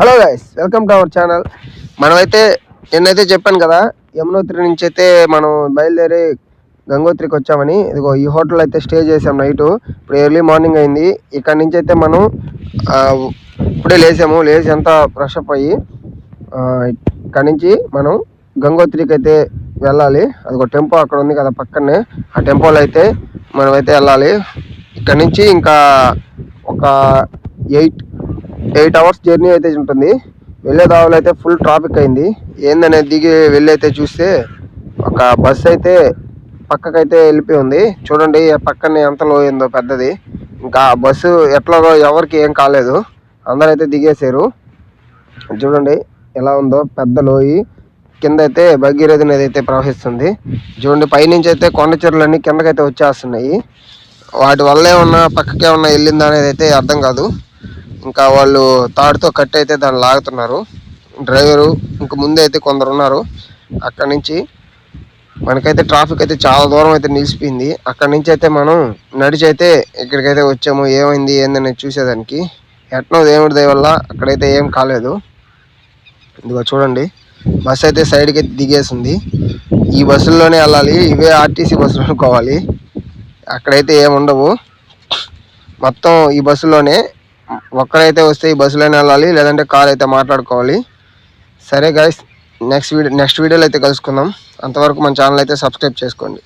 Hello guys welcome to our channel మనమైతే నిన్నైతే చెప్పాను కదా యమునోత్రి నుంచి అయితే మనం బయలుదేరి గంగోత్రికి వచ్చామని. ఇదిగో ఈ హోటల్ అయితే స్టే చేసాం నైట్. ఇప్పుడు ఎర్లీ మార్నింగ్ అయింది. ఇక్కడ నుంచి అయితే మనం ఇప్పుడే లేసాము. లేచి అంతా ఫ్రెష్ అప్ అయ్యి ఇక్కడ నుంచి మనం గంగోత్రికి అయితే వెళ్ళాలి. అదిగో టెంపో అక్కడ ఉంది కదా పక్కనే. ఆ టెంపోలో అయితే మనమైతే వెళ్ళాలి. ఇక్కడ నుంచి ఇంకా ఒక ఎయిట్ ఎయిట్ అవర్స్ జర్నీ అయితే ఉంటుంది. వెళ్ళేదావులు అయితే ఫుల్ ట్రాఫిక్ అయింది. ఏందనేది దిగి వెళ్ళైతే చూస్తే ఒక బస్సు అయితే పక్కకైతే వెళ్ళిపోయి ఉంది. చూడండి పక్కనే ఎంత లోయిందో పెద్దది. ఇంకా బస్సు ఎట్లాగో ఎవరికి ఏం కాలేదు. అందరైతే దిగేశారు. చూడండి ఎలా ఉందో పెద్ద లోయి. కింద అయితే భగీరథి నది అయితే ప్రవహిస్తుంది. చూడండి పైనుంచి అయితే కొండ చెరువులన్నీ కిందకైతే వచ్చేస్తున్నాయి. వాటి వల్ల ఏమన్నా పక్కకే ఏమన్నా వెళ్ళిందా అనేది అయితే అర్థం కాదు. ఇంకా వాళ్ళు తాడుతో కట్టి అయితే దాన్ని లాగుతున్నారు. డ్రైవరు ఇంక ముందే అయితే కొందరు ఉన్నారు అక్కడి నుంచి మనకైతే ట్రాఫిక్ అయితే చాలా దూరం అయితే నిలిచిపోయింది. అక్కడి నుంచి అయితే మనం నడిచి అయితే ఇక్కడికైతే వచ్చాము. ఏమైంది ఏందని చూసేదానికి. ఎట్నో దేవుడి దయవల్ల అక్కడైతే ఏం కాలేదు. ఇదిగో చూడండి. బస్సు అయితే సైడ్కి అయితే దిగేసింది. ఈ బస్సుల్లోనే వెళ్ళాలి. ఇవే ఆర్టీసీ బస్సులు అనుకోవాలి. అక్కడైతే ఏముండవు మొత్తం ఈ బస్సులోనే ఒక్కరైతే వస్తే ఈ బస్సులోనే వెళ్ళాలి లేదంటే కార్ అయితే మాట్లాడుకోవాలి. సరే గైస్ నెక్స్ట్ వీడియో నెక్స్ట్ వీడియోలో అయితే కలుసుకుందాం. అంతవరకు మన ఛానల్ అయితే సబ్స్క్రైబ్ చేసుకోండి.